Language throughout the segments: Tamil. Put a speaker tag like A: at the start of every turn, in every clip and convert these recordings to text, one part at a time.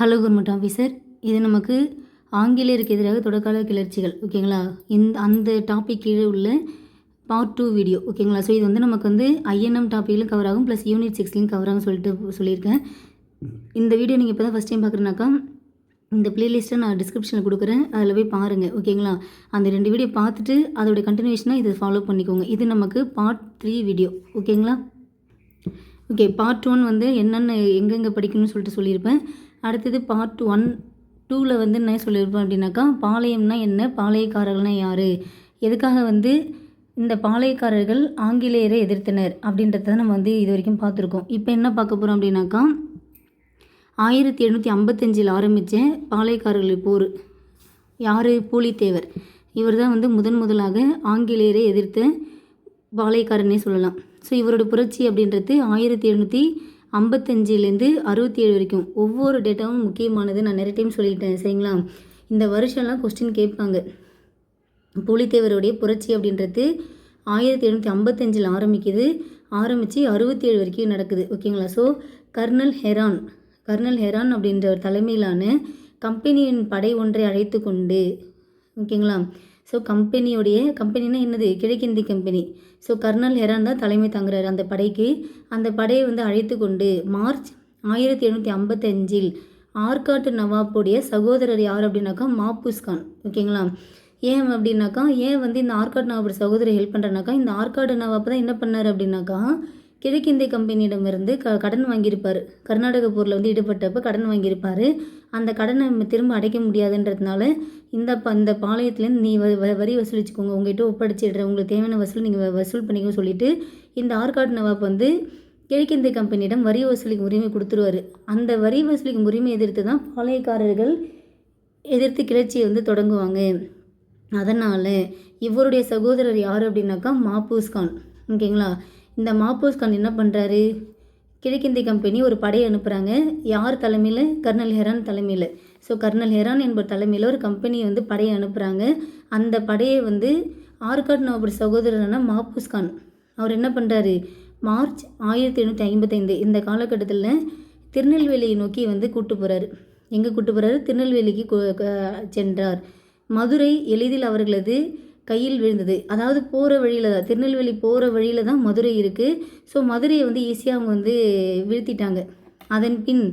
A: ஹலோ கவர்மெண்ட் ஆஃபீஸர் இது நமக்கு ஆங்கிலேயருக்கு எதிராக தொடக்கால கிளர்ச்சிகள் ஓகேங்களா? இந்த அந்த டாபிக் கீழே உள்ள பார்ட் டூ வீடியோ ஓகேங்களா? ஸோ இது வந்து நமக்கு வந்து ஐஎன்எம் டாப்பிக்லையும் கவர் ஆகும் ப்ளஸ் யூனிட் சிக்ஸ்லையும் கவர் ஆகும் சொல்லிட்டு சொல்லியிருக்கேன். இந்த வீடியோ நீங்கள் இப்போ தான் ஃபஸ்ட் டைம் பார்க்குறேனாக்கா இந்த ப்ளேலிஸ்ட்டை நான் டிஸ்கிரிப்ஷனில் கொடுக்குறேன். அதில் போய் பாருங்கள் ஓகேங்களா? அந்த ரெண்டு வீடியோ பார்த்துட்டு அதோட கண்டினியூஷனாக இதை ஃபாலோ பண்ணிக்கோங்க. இது நமக்கு பார்ட் த்ரீ வீடியோ ஓகேங்களா? ஓகே பார்ட் ஒன் வந்து என்னென்ன எங்கெங்கே படிக்கணும்னு சொல்லிட்டு சொல்லியிருப்பேன். அடுத்தது பார்ட் ஒன் டூவில் வந்து என்ன சொல்லியிருப்பேன் அப்படின்னாக்கா பாளையம்னா என்ன பாளையக்காரர்கள்னா யார்? எதுக்காக வந்து இந்த பாளையக்காரர்கள் ஆங்கிலேயரை எதிர்த்தனர் அப்படின்றத நம்ம வந்து இது வரைக்கும் பார்த்துருக்கோம். இப்போ என்ன பார்க்க போகிறோம் அப்படின்னாக்கா ஆயிரத்தி எழுநூற்றி ஐம்பத்தஞ்சில் ஆரம்பித்த பாளையக்காரர்கள் போர். யார்? பூலித்தேவர். இவர் தான் வந்து முதன் முதலாக ஆங்கிலேயரை எதிர்த்த பாளையக்காரனே சொல்லலாம். ஸோ இவரோட புரட்சி அப்படின்றது ஆயிரத்தி எழுநூற்றி ஐம்பத்தஞ்சிலேருந்து அறுபத்தி ஏழு வரைக்கும். ஒவ்வொரு டேட்டாவும் முக்கியமானது நான் நிறைய டைம் சொல்லிட்டேன் சரிங்களா? இந்த வருஷம்லாம் கொஸ்டின் கேட்பாங்க. புலித்தேவருடைய புரட்சி அப்படின்றது ஆயிரத்தி எழுநூற்றி ஐம்பத்தஞ்சில் ஆரம்பிக்குது. ஆரம்பித்து அறுபத்தி ஏழு வரைக்கும் நடக்குது ஓகேங்களா? So colonel Heron. Colonel Heron அப்படின்ற ஒரு தலைமையிலான கம்பெனியின் படை ஒன்றை அழைத்து கொண்டு ஓகேங்களா? ஸோ கம்பெனியுடைய கம்பெனினா என்னது? கிழக்கிந்தி கம்பெனி. ஸோ கர்னல் ஹெரான் தான் தலைமை தாங்குறாரு அந்த படைக்கு. அந்த படையை வந்து அழைத்து கொண்டு மார்ச் ஆயிரத்தி எழுநூற்றி ஐம்பத்தஞ்சில் ஆற்காட்டு நவாப்புடைய சகோதரர் யார் அப்படின்னாக்கா மாபூஸ் கான். ஓகேங்களா ஏன் அப்படின்னாக்கா ஏன் வந்து இந்த ஆர்காட் நவாபோட சகோதரர் ஹெல்ப் பண்ணுறனாக்கா இந்த ஆற்காடு நவாப்பு தான் என்ன பண்ணார் அப்படின்னாக்கா கிழக்கிந்திய கம்பெனியிடமிருந்து க கடன் வாங்கியிருப்பார். கர்நாடக போரில் வந்து ஈடுபட்டப்போ கடன் வாங்கியிருப்பார். அந்த கடனை நம்ம திரும்ப அடைக்க முடியாதுன்றதுனால இந்த ப இந்த பாளையத்துலேருந்து நீ வ வரி வசூலிச்சுக்கோங்க. உங்ககிட்ட ஒப்படைச்சிடுற உங்களுக்கு தேவையான வசூல் நீங்கள் வசூல் பண்ணிக்க சொல்லிட்டு இந்த ஆற்காடு நவாப் வந்து கிழக்கிந்திய கம்பெனியிடம் வரி வசூலிக்கும் உரிமை கொடுத்துருவாரு. அந்த வரி வசூலிக்கும் உரிமை எதிர்த்து தான் பாளையக்காரர்கள் எதிர்த்து கிளர்ச்சியை வந்து தொடங்குவாங்க. அதனால் இவருடைய சகோதரர் யார் அப்படின்னாக்கா மாபூஸ் கான். ஓகேங்களா? இந்த மாப்பூஸ் கான் என்ன பண்ணுறாரு கிழக்கிந்திய கம்பெனி ஒரு படையை அனுப்புகிறாங்க யார் தலைமையில்? கர்னல் ஹெரான் தலைமையில். ஸோ கர்னல் ஹெரான் என்பவர் தலைமையில் ஒரு கம்பெனி வந்து படையை அனுப்புகிறாங்க அந்த படையை வந்து ஆர்காட் நவாபுரி சகோதரரான மாப்பூஸ் கான். அவர் என்ன பண்ணுறாரு மார்ச் ஆயிரத்தி எழுநூற்றி ஐம்பத்தைந்து இந்த காலகட்டத்தில் திருநெல்வேலியை நோக்கி வந்து கூட்டு போகிறாரு எங்கே கூட்டு போகிறாரு திருநெல்வேலிக்கு சென்றார். மதுரை எளிதில் அவர்களது கையில் விழுந்தது. அதாவது போகிற வழியில் தான் திருநெல்வேலி போகிற வழியில் தான் மதுரை இருக்குது ஸோ மதுரையை வந்து ஈஸியாக அவங்க வந்து வீழ்த்திட்டாங்க. அதன் பின்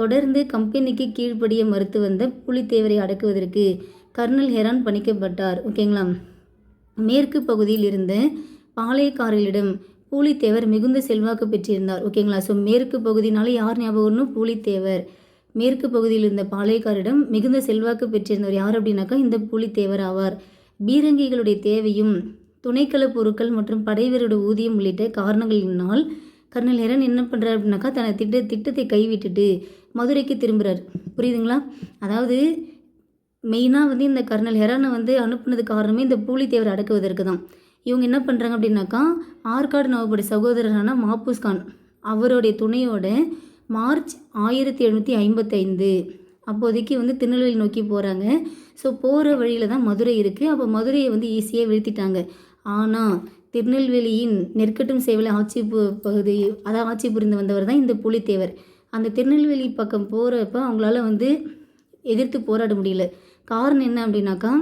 A: தொடர்ந்து கம்பெனிக்கு கீழ்ப்படிய மறுத்து வந்த புலித்தேவரை அடக்குவதற்கு கர்னல் ஹெரான் பணிக்கப்பட்டார். ஓகேங்களா மேற்கு பகுதியில் இருந்த பாளையக்காரர்களிடம் பூலித்தேவர் மிகுந்த செல்வாக்கு பெற்றிருந்தார். ஓகேங்களா ஸோ மேற்கு பகுதினால யார் ஞாபகம் பூலித்தேவர். மேற்கு பகுதியில் இருந்த பாளையக்காரிடம் மிகுந்த செல்வாக்கு பெற்றிருந்தவர் யார் அப்படின்னாக்கா இந்த பூலித்தேவர் ஆவார். பீரங்கிகளுடைய தேவையும் துணைக்கள பொருட்கள் மற்றும் படைவீரோட ஊதியம் உள்ளிட்ட காரணங்களினால் கர்னல் ஹெரன் என்ன பண்ணுறாரு அப்படின்னாக்கா தனது திட்ட திட்டத்தை கைவிட்டுட்டு மதுரைக்கு திரும்புகிறார் புரியுதுங்களா? அதாவது மெயினாக வந்து இந்த கர்னல் ஹெரானை வந்து அனுப்புனது காரணமே இந்த பூலித்தேவர் அடக்குவதற்கு தான். இவங்க என்ன பண்ணுறாங்க அப்படின்னாக்கா ஆற்காடு நவபடி சகோதரரான மாப்பூஸ் கான் அவருடைய துணையோட மார்ச் ஆயிரத்தி எழுநூற்றி ஐம்பத்தைந்து அப்போதைக்கு வந்து திருநெல்வேலி நோக்கி போகிறாங்க ஸோ போகிற வழியில் தான் மதுரை இருக்குது அப்போ மதுரையை வந்து ஈஸியாக வீழ்த்திட்டாங்க. ஆனால் திருநெல்வேலியின் நெற்கட்டும் சேவலை ஆட்சி பு- பகுதி அதான் ஆட்சி புரிந்து வந்தவர் தான் இந்த புலித்தேவர். அந்த திருநெல்வேலி பக்கம் போகிறப்ப அவங்களால வந்து எதிர்த்து போராட முடியல. காரணம் என்ன அப்படின்னாக்கா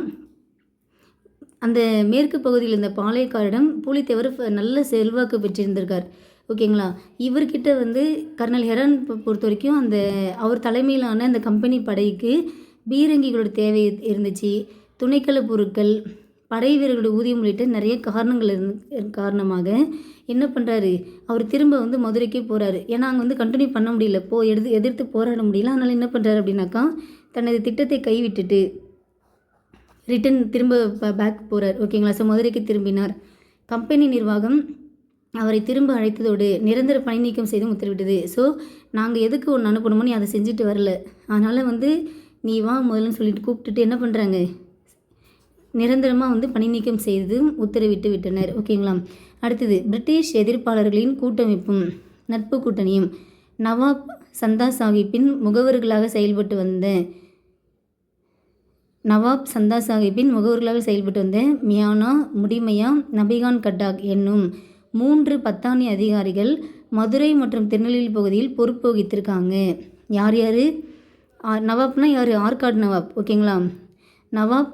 A: அந்த மேற்கு பகுதியில் இருந்த பாளையக்காரிடம் புலித்தேவர் நல்ல செல்வாக்கு பெற்றிருந்திருக்கார். ஓகேங்களா? இவர்கிட்ட வந்து கர்னல் ஹெரன் பொறுத்த வரைக்கும் அந்த அவர் தலைமையிலான அந்த கம்பெனி படைக்கு பீரங்கிகளோட தேவை இருந்துச்சு. துணைக்கள பொருட்கள் படை வீரர்களோட ஊதியம் உள்ளிட்ட நிறைய காரணங்கள் இருந்து காரணமாக என்ன பண்ணுறாரு அவர் திரும்ப வந்து மதுரைக்கே போகிறாரு ஏன்னா அங்கே வந்து கண்டினியூ பண்ண முடியல. போ எடுத்து எதிர்த்து போராட முடியல. அதனால் என்ன பண்ணுறாரு அப்படின்னாக்கா தனது திட்டத்தை கைவிட்டுட்டு ரிட்டன் திரும்ப பேக் போகிறார் ஓகேங்களா ஸோ மதுரைக்கு திரும்பினார். கம்பெனி நிர்வாகம் அவரை திரும்ப அழைத்ததோடு நிரந்தர பணி நீக்கம் செய்தும் உத்தரவிட்டது. ஸோ நாங்கள் எதுக்கு ஒன்று அனுப்பணுமோ நீ அதை செஞ்சுட்டு வரல. அதனால் வந்து நீ வா முதல்லன்னு சொல்லிட்டு கூப்பிட்டுட்டு என்ன பண்ணுறாங்க நிரந்தரமாக வந்து பணி நீக்கம் செய்து உத்தரவிட்டு விட்டனர். ஓகேங்களா? அடுத்தது பிரிட்டிஷ் எதிர்ப்பாளர்களின் கூட்டமைப்பும் நட்பு கூட்டணியும் நவாப் சந்தா சாஹிப்பின் முகவர்களாக செயல்பட்டு வந்த நவாப் சந்தா சாஹிப்பின் முகவர்களாக செயல்பட்டு வந்த மியானா முடிமையா நபிகான் கட்டாக் என்னும் மூன்று பத்தானி அதிகாரிகள் மதுரை மற்றும் திருநெல்வேலி பகுதியில் பொறுப்பு வகித்திருக்காங்க யார் யார்? நவாப்னா யார்? ஆர்காட் நவாப் ஓகேங்களா? நவாப்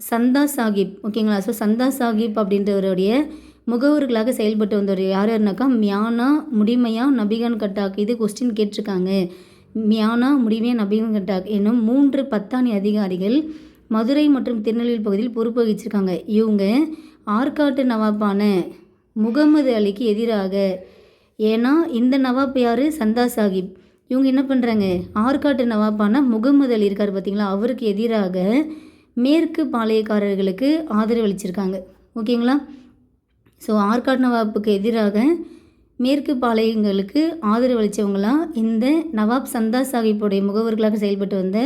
A: சந்தா சாஹிப் ஓகேங்களா? ஸோ சந்தா சாஹிப் அப்படின்றவருடைய முகவர்களாக செயல்பட்டு வந்தவர் யார் யாருனாக்கா? மியானா முடிமையா நபிகான் கட்டாக். இது கொஸ்டின் கேட்டிருக்காங்க. மியானா முடிமையா நபிகான் கட்டாக் என்னும் மூன்று பத்தாணி அதிகாரிகள் மதுரை மற்றும் திருநெல்வேலி பகுதியில் பொறுப்பு வகிச்சிருக்காங்க. இவங்க ஆற்காட்டு நவாப்பான முகமது அலிக்கு எதிராக. ஏன்னா இந்த நவாப் யார்? சந்தா சாஹிப் இவங்க என்ன பண்ணுறாங்க ஆற்காட்டு நவாப்பான முகமது அலி இருக்கார் பார்த்தீங்களா அவருக்கு எதிராக மேற்கு பாளையக்காரர்களுக்கு ஆதரவளிச்சிருக்காங்க ஓகேங்களா? ஸோ ஆற்காட்டு நவாப்புக்கு எதிராக மேற்கு பாளையங்களுக்கு ஆதரவளித்தவங்களாம் இந்த நவாப் சந்தா சாஹிப்புடைய முகவர்களாக செயல்பட்டு வந்த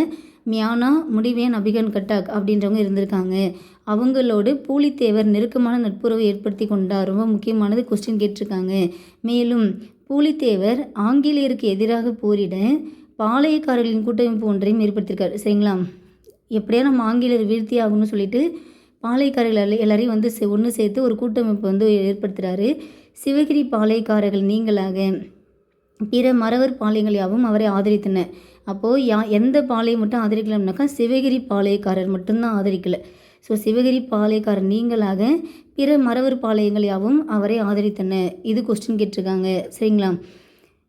A: மியானா முடிவேன் அபிகன் கட்டாக் அப்படின்றவங்க இருந்திருக்காங்க. அவங்களோடு பூலித்தேவர் நெருக்கமான நட்புறவை ஏற்படுத்தி கொண்டார். ரொம்ப முக்கியமானது கொஸ்டின் கேட்டிருக்காங்க. மேலும் பூலித்தேவர் ஆங்கிலேயருக்கு எதிராக போரிட பாளையக்காரர்களின் கூட்டமைப்பு ஒன்றையும் ஏற்படுத்தியிருக்காரு. சரிங்களா? எப்படியா நம்ம ஆங்கிலேயர் வீழ்த்தி ஆகணும்னு சொல்லிட்டு பாளையக்காரர்கள் எல்லாரையும் வந்து சே ஒன்று சேர்த்து ஒரு கூட்டமைப்பு வந்து ஏற்படுத்துகிறாரு சிவகிரி பாளையக்காரர்கள் நீங்களாக பிற மறவர் பாளையங்கள் யாவும் அவரை ஆதரித்தன. அப்போது யா எந்த பாளையம் மட்டும் ஆதரிக்கலாம்னாக்கா சிவகிரி பாளையக்காரர் மட்டும்தான் ஆதரிக்கலை. ஸோ சிவகிரி பாளையக்காரர் நீங்களாக பிற மறவர் பாளையங்கள் யாவும் அவரை ஆதரித்தன இது கொஸ்டின் கேட்டிருக்காங்க. சரிங்களா?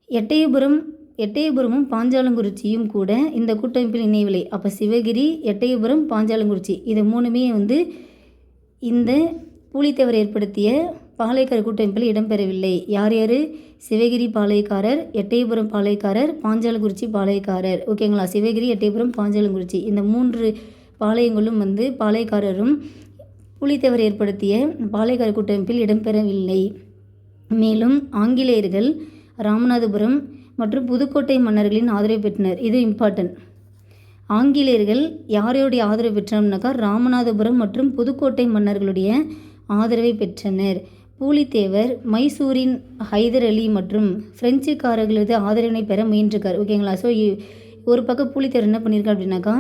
A: எட்டயபுரம் எட்டயபுரமும் பாஞ்சாலங்குறிச்சியும் கூட இந்த கூட்டமைப்பில் இணையவில்லை. அப்போ சிவகிரி எட்டயபுரம் பாஞ்சாலங்குறிச்சி இது மூணுமே வந்து இந்த பூலித்தேவர் ஏற்படுத்திய பாளையக்கார கூட்டமைப்பில் இடம்பெறவில்லை. யார் யார்? சிவகிரி பாளையக்காரர் எட்டயபுரம் பாளையக்காரர் பாஞ்சாலங்குறிச்சி பாளையக்காரர். ஓகேங்களா? சிவகிரி எட்டயபுரம் பாஞ்சாலங்குறிச்சி இந்த மூன்று பாளையங்களும் வந்து பாளையக்காரரும் புலித்தேவர் ஏற்படுத்திய பாளையக்கார கூட்டமைப்பில் இடம்பெறவில்லை. மேலும் ஆங்கிலேயர்கள் ராமநாதபுரம் மற்றும் புதுக்கோட்டை மன்னர்களின் ஆதரவு பெற்றனர். இது இம்பார்ட்டன்ட் ஆங்கிலேயர்கள் யாரையுடைய ஆதரவு பெற்றோம்னாக்கா ராமநாதபுரம் மற்றும் புதுக்கோட்டை மன்னர்களுடைய ஆதரவை பெற்றனர். பூலித்தேவர் மைசூரின் ஹைதர் அலி மற்றும் பிரெஞ்சுக்காரர்களது ஆதரவினை பெற முயன்றிருக்கார். ஓகேங்களா ஸோ ஒரு பக்கம் பூலித்தேவர் என்ன பண்ணியிருக்கார் அப்படின்னாக்கா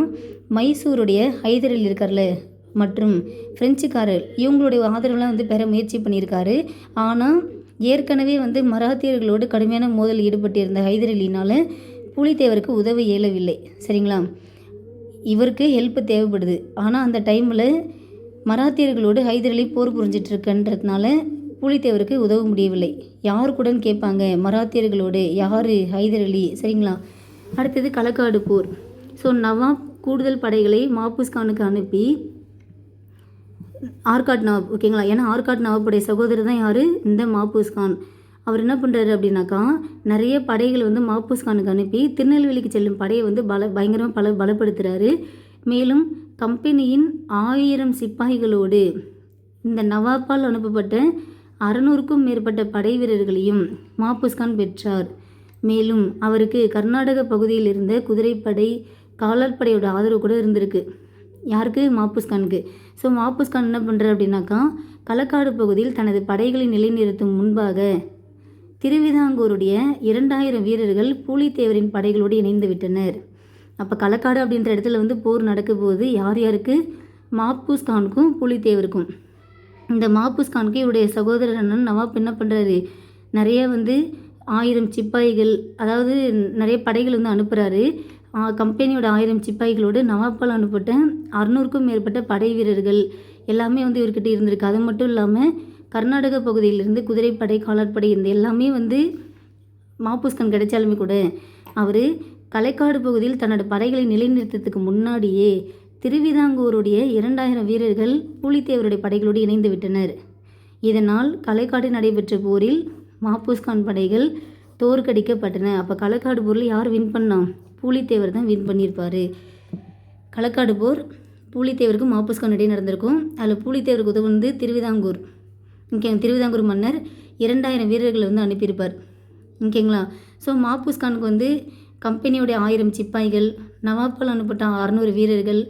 A: மைசூருடைய ஹைதர் அலி இருக்கார்ல மற்றும் பிரெஞ்சுக்காரர் இவங்களுடைய ஆதரவுலாம் வந்து பெற முயற்சி பண்ணியிருக்காரு. ஆனால் ஏற்கனவே வந்து மராத்தியர்களோடு கடுமையான மோதல் ஈடுபட்டிருந்த ஹைதர் அலினால் புலித்தேவருக்கு உதவ இயலவில்லை. சரிங்களா? இவருக்கு ஹெல்ப் தேவைப்படுது. ஆனால் அந்த டைமில் மராத்தியர்களோடு ஹைதர் அலி போர் புரிஞ்சிட்டு இருக்கன்றதுனால புலித்தேவருக்கு உதவ முடியவில்லை. யார் கூடன்னு கேட்பாங்க? மராத்தியர்களோடு. யார்? ஹைதர் அலி சரிங்களா? அடுத்தது களக்காடு போர். ஸோ நவாப் கூடுதல் படைகளை மாபூஸ்கானுக்கு அனுப்பி ஆர்காட் நவாப் ஓகேங்களா ஏன்னா ஆர்காட் நவாப்புடைய சகோதரர் தான் யார்? இந்த மாபூஸ்கான் அவர் என்ன பண்ணுறாரு அப்படின்னாக்கா நிறைய படைகள் வந்து மாப்பூஸ்கானுக்கு அனுப்பி திருநெல்வேலிக்கு செல்லும் படையை வந்து பல பயங்கரமாக பல பலப்படுத்துகிறாரு மேலும் கம்பெனியின் ஆயிரம் சிப்பாய்களோடு இந்த நவாப்பால் அனுப்பப்பட்ட அறநூறுக்கும் மேற்பட்ட படை வீரர்களையும் மாப்பூஸ்கான் பெற்றார். மேலும் அவருக்கு கர்நாடக பகுதியில் இருந்த குதிரைப்படை காலாட்படையோட ஆதரவு கூட இருந்திருக்கு. யாருக்கு? மாப்புஸ்கானுக்கு ஸோ மாப்புஸ்கான் என்ன பண்ணுறாரு அப்படின்னாக்கா களக்காடு பகுதியில் தனது படைகளை நிலைநிறுத்தும் முன்பாக திருவிதாங்கூருடைய இரண்டாயிரம் வீரர்கள் பூலித்தேவரின் படைகளோடு இணைந்து விட்டனர். அப்போ களக்காடு அப்படின்ற இடத்துல வந்து போர் நடக்க போது யார் யாருக்கு? மாப்புஸ்கானுக்கும் புலித்தேவருக்கும். பூலித்தேவருக்கும் இந்த மாப்புஸ்கானுக்கு இவருடைய சகோதரர் அண்ணன் நவாப் என்ன பண்ணுறாரு நிறைய வந்து ஆயிரம் சிப்பாய்கள் அதாவது நிறைய படைகள் வந்து அனுப்புகிறாரு கம்பெனியோட ஆயிரம் சிப்பாய்களோடு நவாப்பால் அனுப்பப்பட்ட அறுநூறுக்கும் மேற்பட்ட படை வீரர்கள் எல்லாமே வந்து இவர்கிட்ட இருந்திருக்கு. அது மட்டும் இல்லாமல் கர்நாடக பகுதியிலிருந்து குதிரைப்படை காலாட்படை இந்த எல்லாமே வந்து மாப்பூஸ்கன் கிடைச்சாலுமே கூட அவர் கலைக்காடு பகுதியில் தன்னோட படைகளை நிலைநிறுத்தத்துக்கு முன்னாடியே திருவிதாங்கூருடைய இரண்டாயிரம் வீரர்கள் பூலித்தேவருடைய படைகளோடு இணைந்து விட்டனர். இதனால் கலைக்காடு நடைபெற்ற போரில் மாப்பூஸ்கான் படைகள் தோற்கடிக்கப்பட்டன. அப்போ களக்காடு போரில் யார் வின் பண்ணான் பூலித்தேவர் தான் வின் பண்ணியிருப்பார். களக்காடு போர் பூலித்தேவருக்கும் மாப்பூஸ்கான் இடையே நடந்திருக்கும். அதில் பூலித்தேவருக்கு உதவு வந்து திருவிதாங்கூர். ஓகே திருவிதாங்கூர் மன்னர் இரண்டாயிரம் வீரர்களை வந்து அனுப்பியிருப்பார். ஓகேங்களா ஸோ மாப்பூஸ்கானுக்கு வந்து கம்பெனியோடைய ஆயிரம் சிப்பாய்கள் நவாப்பால் அனுப்பப்பட்ட அறநூறு வீரர்கள்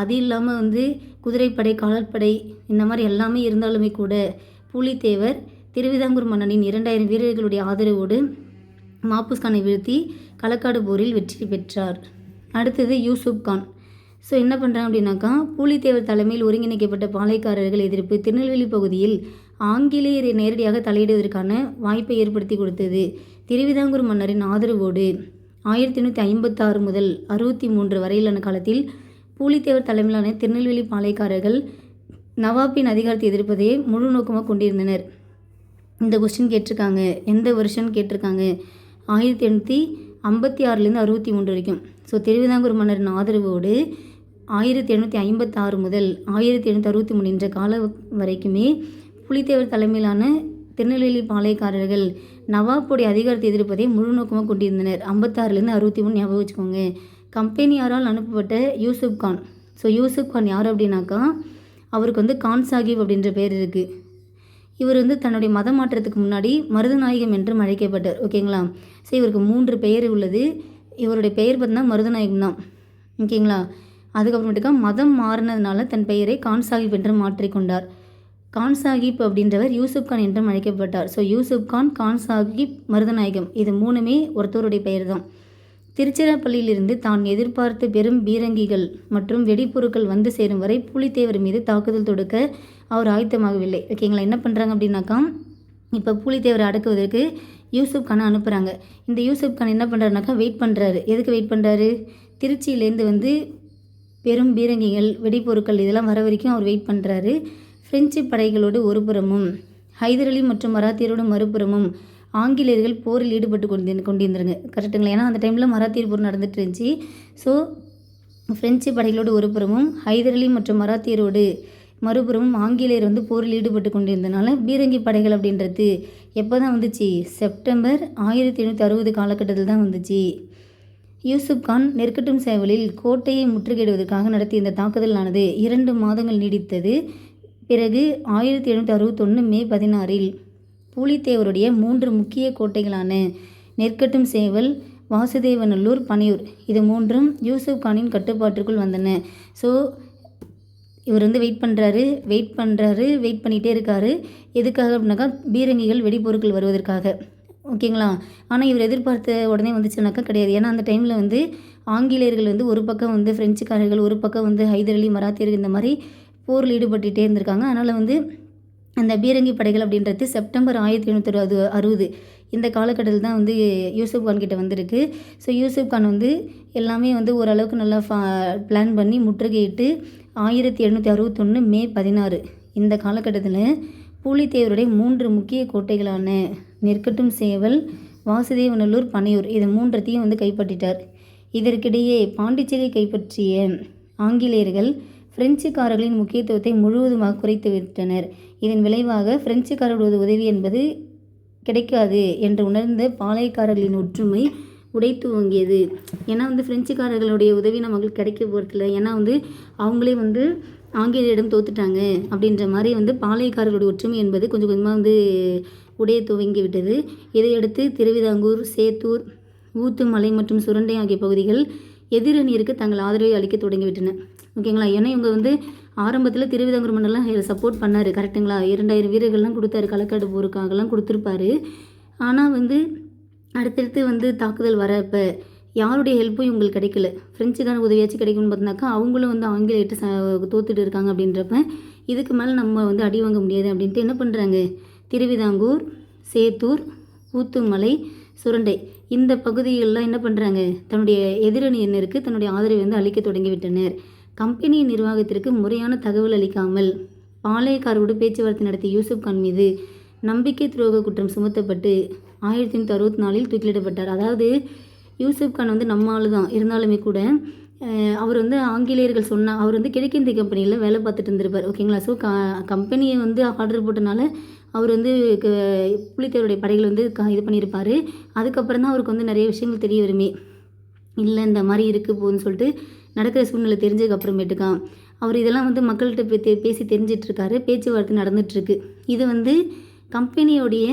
A: அது இல்லாமல் வந்து குதிரைப்படை காலாட்படை இந்த மாதிரி எல்லாமே இருந்தாலுமே கூட பூலித்தேவர் திருவிதாங்கூர் மன்னனின் இரண்டாயிரம் வீரர்களுடைய ஆதரவோடு மாப்பூஸ்கானை வீழ்த்தி களக்காடு போரில் வெற்றி பெற்றார். அடுத்தது யூசுப் கான். ஸோ என்ன பண்ணுறாங்க அப்படின்னாக்கா பூலித்தேவர் தலைமையில் ஒருங்கிணைக்கப்பட்ட பாளையக்காரர்கள் எதிர்ப்பு திருநெல்வேலி பகுதியில் ஆங்கிலேயரை நேரடியாக தலையிடுவதற்கான வாய்ப்பை ஏற்படுத்தி கொடுத்தது திருவிதாங்கூர் மன்னரின் ஆதரவோடு. ஆயிரத்தி எண்ணூற்றி ஐம்பத்தாறு முதல் அறுபத்தி மூன்று வரையிலான காலத்தில் பூலித்தேவர் தலைமையிலான திருநெல்வேலி பாளையக்காரர்கள் நவாப்பின் அதிகாரத்தை எதிர்ப்பதையே முழு நோக்கமாக கொண்டிருந்தனர். இந்த கொஸ்டின் கேட்டிருக்காங்க. எந்த வருஷம்னு கேட்டிருக்காங்க? ஆயிரத்தி எண்ணூற்றி ஐம்பத்தி ஆறுலேருந்து அறுபத்தி மூன்று வரைக்கும். ஸோ திருவிதாங்கூர் மன்னரின் ஆதரவோடு ஆயிரத்தி எண்ணூற்றி ஐம்பத்தாறு முதல் ஆயிரத்தி எண்ணூற்றி அறுபத்தி மூணு என்ற கால வரைக்குமே புலித்தேவர் தலைமையிலான திருநெல்வேலி பாளையக்காரர்கள் நவாப்புடைய அதிகாரத்தை எதிர்ப்பதை முழு நோக்கமாக கொண்டிருந்தனர். ஐம்பத்தாறுலேருந்து அறுபத்தி மூணு ஞாபகம் வச்சுக்கோங்க. கம்பெனியாரால் அனுப்பப்பட்ட யூசுப் கான். ஸோ யூசுப் கான் யார் அப்படின்னாக்கா அவருக்கு வந்து கான் சாஹிப் அப்படின்ற பேர் இருக்குது இவர் வந்து தன்னுடைய மதம் மாற்றத்துக்கு முன்னாடி மருதநாயகம் என்றும் அழைக்கப்பட்டார். ஓகேங்களா ஸோ இவருக்கு மூன்று பெயர் உள்ளது. இவருடைய பெயர் பார்த்தீங்கன்னா மருதநாயகம் தான். ஓகேங்களா அதுக்கப்புறமேட்டுக்கா மதம் மாறினதுனால தன் பெயரை கான் சாஹிப் என்று மாற்றிக்கொண்டார் கான் சாஹிப் அப்படின்றவர் யூசுப் கான் என்றும் அழைக்கப்பட்டார். ஸோ யூசுப் கான் கான் சாஹிப் மருதநாயகம் இது மூணுமே ஒருத்தருடைய பெயர் தான். திருச்சிராப்பள்ளியிலிருந்து தான் எதிர்பார்த்து பெரும் பீரங்கிகள் மற்றும் வெடிப்பொருட்கள் வந்து சேரும் வரை புலித்தேவர் மீது தாக்குதல் தொடுக்க அவர் ஆயுத்தமாகவில்லை. ஓகேங்களா? என்ன பண்ணுறாங்க அப்படின்னாக்கா இப்போ புலித்தேவரை அடக்குவதற்கு யூசுப் கானை அனுப்புகிறாங்க இந்த யூசுப் கான் என்ன பண்ணுறாருனாக்கா வெயிட் பண்ணுறாரு எதுக்கு வெயிட் பண்ணுறாரு திருச்சியிலேருந்து வந்து பெரும் பீரங்கிகள் வெடிப்பொருட்கள் இதெல்லாம் வர வரைக்கும் அவர் வெயிட் பண்ணுறாரு ஃப்ரெஞ்சு படைகளோடு ஒரு புறமும் ஹைதர் அலி மற்றும் மராத்தியரோடு மறுபுறமும் ஆங்கிலேயர்கள் போரில் ஈடுபட்டு கொண்டு கொண்டிருந்தாங்க. கரெக்டுங்களா ஏன்னா அந்த டைமில் மராத்தியர் போர் நடந்துட்டு இருந்துச்சு. ஸோ ஃப்ரெஞ்சு படைகளோடு ஒரு புறமும் ஹைதர் அலி மற்றும் மராத்தியரோடு மறுபுறமும் ஆங்கிலேயர் வந்து போரில் ஈடுபட்டு கொண்டிருந்தனால பீரங்கி படைகள் அப்படின்றது எப்போ தான் வந்துச்சு? செப்டம்பர் ஆயிரத்தி எண்ணூற்றி அறுபது காலகட்டத்தில் தான் வந்துச்சு. யூசுப் கான் நெருக்கட்டும் சேவலில் கோட்டையை முற்றுகையிடுவதற்காக நடத்திய இந்த தாக்குதலானது இரண்டு மாதங்கள் நீடித்தது. பிறகு ஆயிரத்தி எழுநூற்றி அறுபத்தொன்று மே பதினாறில் பூலித்தேவருடைய மூன்று முக்கிய கோட்டைகளான நெற்கட்டும் சேவல் வாசுதேவநல்லூர் பனையூர் இது மூன்றும் யூசுப் கானின் கட்டுப்பாட்டிற்குள் வந்தன. ஸோ இவர் வந்து வெயிட் பண்ணுறாரு வெயிட் பண்ணுறாரு வெயிட் பண்ணிகிட்டே இருக்காரு. எதுக்காக அப்படின்னாக்கா பீரங்கிகள் வெடிப்பொருட்கள் வருவதற்காக. ஓகேங்களா? ஆனால் இவர் எதிர்பார்த்த உடனே வந்துச்சுனாக்கா கிடையாது. ஏன்னா அந்த டைமில் வந்து ஆங்கிலேயர்கள் வந்து ஒரு பக்கம் வந்து ஃப்ரெஞ்சுக்காரர்கள் ஒரு பக்கம் வந்து ஹைதர் அலி மராத்தியர்கள் இந்த மாதிரி போரில் ஈடுபட்டுகிட்டே இருந்திருக்காங்க. அதனால் வந்து அந்த பீரங்கி படைகள் அப்படின்றது செப்டம்பர் ஆயிரத்தி எழுநூற்றி அறுபது அறுபது. இந்த காலகட்டத்தில் தான் வந்து யூசுப் கான் கிட்ட வந்திருக்கு. ஸோ யூசுப் கான் வந்து எல்லாமே வந்து ஓரளவுக்கு நல்லா ஃபா பிளான் பண்ணி முற்றுகையிட்டு ஆயிரத்தி எழுநூற்றி அறுபத்தொன்று மே பதினாறு. இந்த காலகட்டத்தில் பூலித்தேவருடைய மூன்று முக்கிய கோட்டைகளான நெற்கட்டும் சேவல் வாசுதேவநல்லூர் பனையூர் இது மூன்றத்தையும் வந்து கைப்பற்றிட்டார். இதற்கிடையே பாண்டிச்சேரியை கைப்பற்றிய ஆங்கிலேயர்கள் பிரெஞ்சுக்காரர்களின் முக்கியத்துவத்தை முழுவதுமாக குறைத்து விட்டனர். இதன் விளைவாக பிரெஞ்சுக்காரர்களது உதவி என்பது கிடைக்காது என்று உணர்ந்த பாளையக்காரர்களின் ஒற்றுமை உடை துவங்கியது ஏன்னா வந்து பிரெஞ்சுக்காரர்களுடைய உதவி நமக்கு கிடைக்க போகிறதில்ல ஏன்னா வந்து அவங்களே வந்து ஆங்கிலேயரிடம் தோத்துட்டாங்க அப்படின்ற மாதிரி வந்து பாளையக்காரர்களுடைய ஒற்றுமை என்பது கொஞ்சம் கொஞ்சமாக வந்து உடைய துவங்கி விட்டது. இதையடுத்து திருவிதாங்கூர் சேத்தூர் ஊத்துமலை மற்றும் சுரண்டை ஆகிய பகுதிகள் எதிரணியருக்கு தங்கள் ஆதரவை அளிக்க தொடங்கிவிட்டன ஓகேங்களா? ஏன்னா இவங்க வந்து ஆரம்பத்தில் திருவிதாங்கூர் மன்னர்லாம் சப்போர்ட் பண்ணார். கரெக்டுங்களா இரண்டாயிரம் வீரர்கள்லாம் கொடுத்தாரு. களக்காடு போருக்காகலாம் கொடுத்துருப்பாரு. ஆனால் வந்து அடுத்தடுத்து வந்து தாக்குதல் வரப்போ யாருடைய ஹெல்ப்பும் இவங்களுக்கு கிடைக்கல. ஃப்ரெஞ்சுக்கான உதவியாச்சும் கிடைக்கும்னு பார்த்தினாக்கா அவங்களும் வந்து ஆங்கிலேயிட்டு ச தோத்துட்டு இருக்காங்க அப்படின்றப்ப இதுக்கு மேலே நம்ம வந்து அடி வாங்க முடியாது அப்படின்ட்டு என்ன பண்ணுறாங்க திருவிதாங்கூர் சேத்தூர் ஊத்துமலை சுரண்டை இந்த பகுதிகளெலாம் என்ன பண்ணுறாங்க தன்னுடைய எதிரணியினருக்கு தன்னுடைய ஆதரவை வந்து அளிக்க தொடங்கிவிட்டனர் கம்பெனி நிர்வாகத்திற்கு முறையான தகவல் அளிக்காமல் பாளையக்காரோடு பேச்சுவார்த்தை நடத்திய யூசுப் கான் மீது நம்பிக்கை துரோக குற்றம் சுமத்தப்பட்டு ஆயிரத்தி தொள்ளாயிரத்தி அறுபத்தி நாலில் தூக்கிலிடப்பட்டார். அதாவது யூசுப் கான் வந்து நம்ம ஆள் தான் இருந்தாலுமே கூட அவர் வந்து ஆங்கிலேயர்கள் சொன்ன அவர் வந்து கிழக்கிந்திய கம்பெனியில் வேலை பார்த்துட்டு இருந்திருப்பார். ஓகேங்களா? ஸோ க கம்பெனியை வந்து ஆர்டர் போட்டனால அவர் வந்து புலித்தேவருடைய படைகள் வந்து க இது பண்ணியிருப்பார். அதுக்கப்புறம் தான் அவருக்கு வந்து நிறைய விஷயங்கள் தெரிய வருமே. இல்லை இந்த மாதிரி இருக்குது போகுதுன்னு சொல்லிட்டு நடக்கிற சூழ்நிலை தெரிஞ்சதுக்கு அப்புறமேட்டுக்கா அவர் இதெல்லாம் வந்து மக்கள்கிட்ட பே பேசி தெரிஞ்சிட்ருக்காரு பேச்சுவார்த்தை நடந்துகிட்ருக்கு இது வந்து கம்பெனியோடைய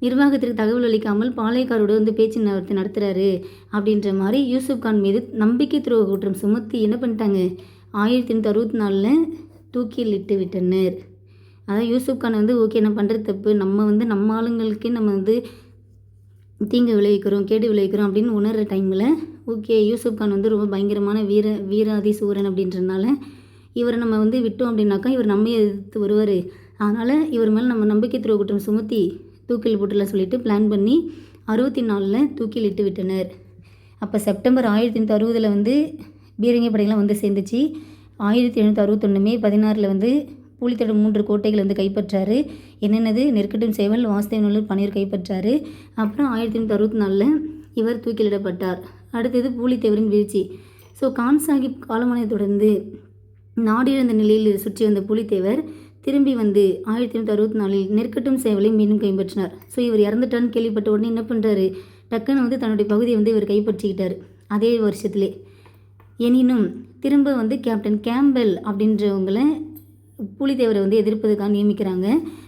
A: நிர்வாகத்திற்கு தகவல் அளிக்காமல் பாளையக்காரோடு வந்து பேச்சு நடத்தி நடத்துகிறாரு அப்படின்ற மாதிரி யூசுப் கான் மீது நம்பிக்கை துரோக குற்றம் சுமத்தி என்ன பண்ணிட்டாங்க? ஆயிரத்தி எண்ணூற்றி அறுபத்தி நாலில் தூக்கிலிட்டு விட்டனர். அதான் யூசுப் கான் வந்து ஓகே என்ன பண்ணுறது தப்பு. நம்ம வந்து நம்ம ஆளுங்களுக்கே நம்ம வந்து தீங்கு விளைவிக்கிறோம் கேடு விளைவிக்கிறோம் அப்படின்னு உணர்கிற டைமில் ஓகே யூசுப் கான் வந்து ரொம்ப பயங்கரமான வீர வீராதி சூரன் அப்படின்றனால இவரை நம்ம வந்து விட்டோம் அப்படின்னாக்கா இவர் நம்ம எதிர்த்து வருவார். அதனால் இவர் மேலே நம்ம நம்பிக்கை துறை குற்றம் சுமத்தி தூக்கில் போட்டுலாம் சொல்லிட்டு பிளான் பண்ணி அறுபத்தி நாலில் தூக்கிலிட்டு விட்டனர். அப்போ செப்டம்பர் ஆயிரத்தி எண்ணூற்றி அறுபதில் வந்து பீரங்கி படையெல்லாம் வந்து சேர்ந்துச்சு. ஆயிரத்தி எழுநூற்றி அறுபத்தொன்று மே பதினாறில் வந்து பூலித்தேவர் மூன்று கோட்டைகள் வந்து கைப்பற்றாரு. என்னென்னது? நெற்கட்டும் சேவல் வாசுதேவநல்லூர் பன்னீர் கைப்பற்றாரு. அப்புறம் ஆயிரத்தி எண்ணூற்றி அறுபத்தி நாலில் இவர் தூக்கிலிடப்பட்டார். அடுத்தது பூலித்தேவரின் வீழ்ச்சி. ஸோ கான் சாஹிப் காலமானதை தொடர்ந்து நாடிழந்த நிலையில் சுற்றி வந்த புலித்தேவர் திரும்பி வந்து ஆயிரத்தி எண்ணூற்றி அறுபத்தி நாலில் நெற்கட்டும் சேவலை மீண்டும் கைப்பற்றினார். ஸோ இவர் இறந்துட்டான்னு கேள்விப்பட்ட உடனே என்ன பண்ணுறாரு டக்குன்னு வந்து தன்னுடைய பகுதியை வந்து இவர் கைப்பற்றிக்கிட்டார். அதே வருஷத்திலே. எனினும் திரும்ப வந்து கேப்டன் கேம்பல் அப்படின்றவங்களை புலித்தேவரை வந்து எதிர்ப்பதுக்காக நியமிக்கிறாங்க.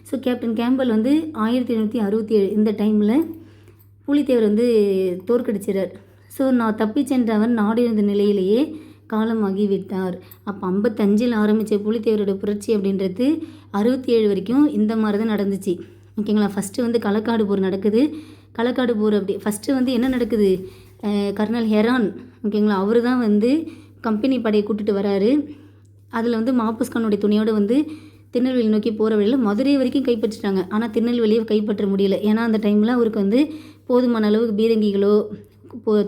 A: ஸோ கேப்டன் கேம்பல் வந்து ஆயிரத்தி எழுநூற்றி அறுபத்தி ஏழு இந்த டைமில் புலித்தேவர் வந்து தோற்கடிச்சிறார் ஸோ நான் தப்பிச் சென்றவர் நாடு இருந்த நிலையிலேயே காலமாகிவிட்டார் அப்போ ஐம்பத்தஞ்சில் ஆரம்பித்த புலித்தேவரோட புரட்சி அப்படின்றது அறுபத்தி ஏழு வரைக்கும் இந்த மாதிரி தான் நடந்துச்சு ஓகேங்களா ஃபஸ்ட்டு வந்து களக்காடு போர் நடக்குது. களக்காடு போர் அப்படி ஃபஸ்ட்டு வந்து என்ன நடக்குது? கர்னல் ஹெரான் ஓகேங்களா அவர் தான் வந்து கம்பெனி படையை கூட்டிகிட்டு வராரு. அதில் வந்து மாப்பஸ்கானுடைய துணையோடு வந்து திருநெல்வேலி நோக்கி போகிற வழியில் மதுரை வரைக்கும் கைப்பற்றிட்டாங்க. ஆனால் திருநெல்வேலியை கைப்பற்ற முடியல. ஏன்னா அந்த டைமில் அவருக்கு வந்து போதுமான அளவுக்கு பீரங்கிகளோ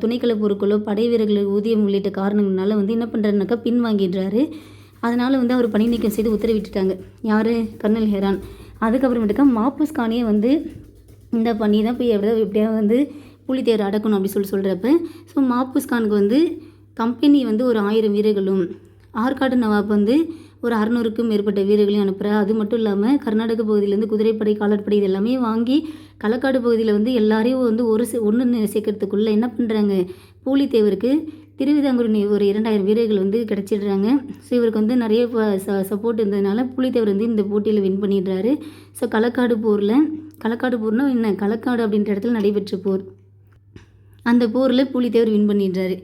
A: துணைக்கள பொருட்களோ படை வீரர்களுக்கு ஊதியம் உள்ளிட்ட காரணங்களால வந்து என்ன பண்ணுறாருனாக்கா பின் வாங்கிடுறாரு. அதனால் வந்து அவர் பணி நீக்கம் செய்து உத்தரவிட்டுட்டாங்க. யார்? Kernel Heron. அதுக்கப்புறமேட்டுக்கா மாப்பூஸ் கானியை வந்து இந்த பண்ணி தான் போய் எப்படியாவது எப்படியாவது வந்து புலித்தேவர் அடக்கணும் அப்படின்னு சொல்லி சொல்கிறப்ப ஸோ மாப்பூஸ் கானுக்கு வந்து கம்பெனி வந்து ஒரு ஆயிரம் வீரர்களும் ஆற்காடு நவாப் வந்து ஒரு அறநூறுக்கும் மேற்பட்ட வீரர்களையும் அனுப்புகிறார் அது மட்டும் இல்லாமல் கர்நாடக பகுதியிலேருந்து குதிரைப்படை காலாட்படை இது எல்லாமே வாங்கி களக்காடு பகுதியில் வந்து எல்லாரையும் வந்து ஒரு ஒன்று சேர்க்கறதுக்குள்ளே என்ன பண்ணுறாங்க பூலித்தேவருக்கு திருவிதாங்கூரின் ஒரு இரண்டாயிரம் வீரர்கள் வந்து கிடச்சிடுறாங்க. ஸோ இவருக்கு வந்து நிறைய சப்போர்ட் இருந்ததுனால புலித்தேவர் வந்து இந்த போட்டியில் வின் பண்ணிடுறாரு. ஸோ களக்காடு போரில் களக்காடு போர்னால் என்ன? களக்காடு அப்படின்ற இடத்துல நடைபெற்ற போர். அந்த போரில் புலித்தேவர் வின் பண்ணிடுறாரு.